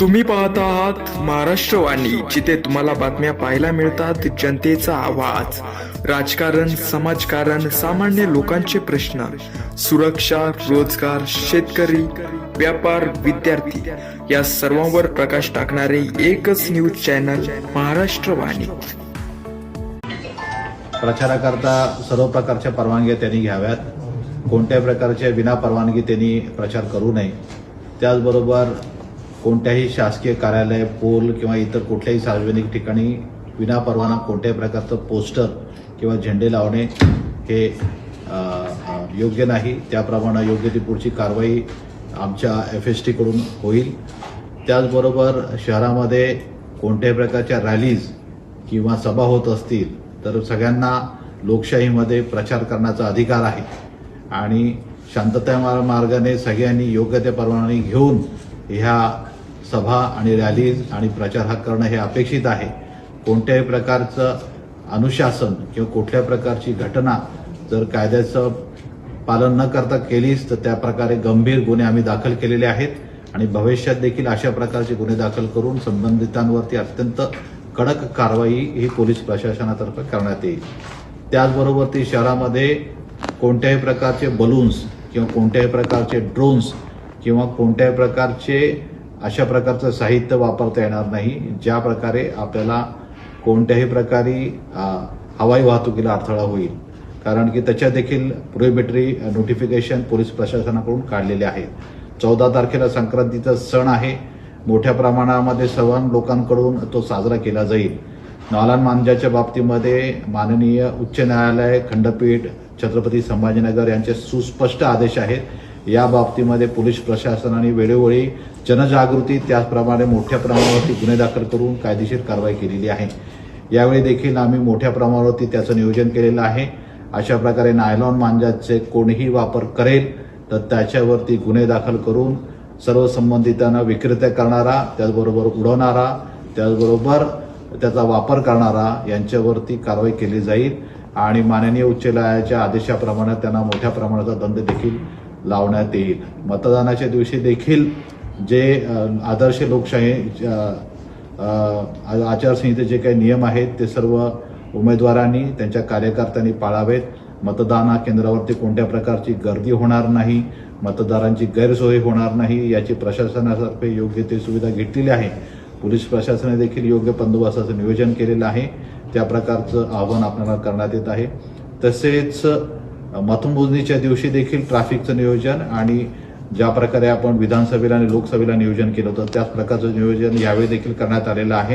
तुम्ही पाहता आहात महाराष्ट्र वाणी जिथे तुम्हाला बातम्या पाहायला मिळतात जनतेचा आवाज. राजकारण समाजकारण सामान्य लोकांचे प्रश्न. सुरक्षा रोजगार शेतकरी व्यापार विद्यार्थी. या सर्वांवर प्रकाश टाकणारे एकच न्यूज चॅनल महाराष्ट्र वाणी. प्रचाराकरता सर्व प्रकारच्या परवानग्या त्यांनी घ्याव्यात. कोणत्याही प्रकारच्या विना परवानगी त्यांनी प्रचार करू नये. त्याचबरोबर कोणत्याही शासकीय कार्यालय पोल किंवा इतर कुठल्याही सार्वजनिक ठिकाणी विना परवाना कोणत्याही प्रकारचं पोस्टर किंवा झेंडे लावणे हे योग्य नाही. त्याप्रमाणे योग्य ती पुढची कारवाई आमच्या एफ एस टीकडून होईल. त्याचबरोबर शहरामध्ये कोणत्याही प्रकारच्या रॅलीज किंवा सभा होत असतील तर सगळ्यांना लोकशाहीमध्ये प्रचार करण्याचा अधिकार आहे. आणि शांतता मार्गाने सगळ्यांनी योग्य त्या परवानगी घेऊन ह्या सभा आणि रॅलीज आणि प्रचार हा करणं हे अपेक्षित आहे. कोणत्याही प्रकारचं अनुशासन किंवा कुठल्या प्रकारची घटना जर कायद्याचं पालन न करता केलीच तर त्या प्रकारे गंभीर गुन्हे आम्ही दाखल केलेले आहेत आणि भविष्यात देखील अशा प्रकारचे गुन्हे दाखल करून संबंधितांवरती अत्यंत कडक कारवाई ही पोलीस प्रशासनातर्फे करण्यात येईल. त्याचबरोबर ती शहरामध्ये कोणत्याही प्रकारचे बलून्स किंवा कोणत्याही प्रकारचे ड्रोन्स किंवा कोणत्याही प्रकारचे अशा प्रकारचं साहित्य वापरता येणार नाही. ज्या प्रकारे आपल्याला कोणत्याही प्रकारे हवाई वाहतुकीला अडथळा होईल. कारण की त्याच्या देखील प्रोहिबिटरी नोटिफिकेशन पोलीस प्रशासनाकडून काढलेले आहे चौदा तारखेला संक्रांतीचा सण आहे. मोठ्या प्रमाणामध्ये सर्व लोकांकडून तो साजरा केला जाईल. नालान मांजाच्या बाबतीमध्ये माननीय उच्च न्यायालय खंडपीठ छत्रपती संभाजीनगर यांचे सुस्पष्ट आदेश आहेत. या बाबतीमध्ये पोलीस प्रशासनाने वेळोवेळी जनजागृती त्याचप्रमाणे मोठ्या प्रमाणावरती गुन्हे दाखल करून कायदेशीर कारवाई केलेली आहे. यावेळी देखील आम्ही मोठ्या प्रमाणावरती त्याचं नियोजन केलेलं आहे. अशा प्रकारे नायलॉन मांजाचे कोणीही वापर करेल तर त्याच्यावरती गुन्हे दाखल करून सर्व संबंधितांना विक्रेत्या करणारा त्याचबरोबर उडवणारा त्याचबरोबर त्याचा वापर करणारा यांच्यावरती कारवाई केली जाईल. आणि माननीय उच्च न्यायालयाच्या आदेशाप्रमाणे त्यांना मोठ्या प्रमाणाचा दंड देखील लावण्यात येईल. मतदानाच्या दिवशी देखील जे आदर्श लोकशाही अ, आचारसंहिते जे काही नियम आहेत ते सर्व उमेदवारांनी त्यांच्या कार्यकर्त्यांनी पाळावेत. मतदान केंद्रावरती कोणत्या प्रकारची गर्दी होणार नाही मतदारांची गैरसोय होणार नाही याची प्रशासनातर्फे योग्य ते सुविधा घेतलेली आहे. पोलीस प्रशासनाने देखील योग्य बंदोबस्ताचं नियोजन केलेलं आहे. त्या प्रकारचं आव्हान आपल्याला करण्यात येत आहे. तसेच मतमोजणीच्या दिवशी देखील ट्रॅफिकचं नियोजन आणि ज्या प्रकारे आपण विधानसभेला आणि लोकसभेला नियोजन केलं होतं त्याच प्रकारचं नियोजन यावेळी देखील करण्यात आलेलं आहे.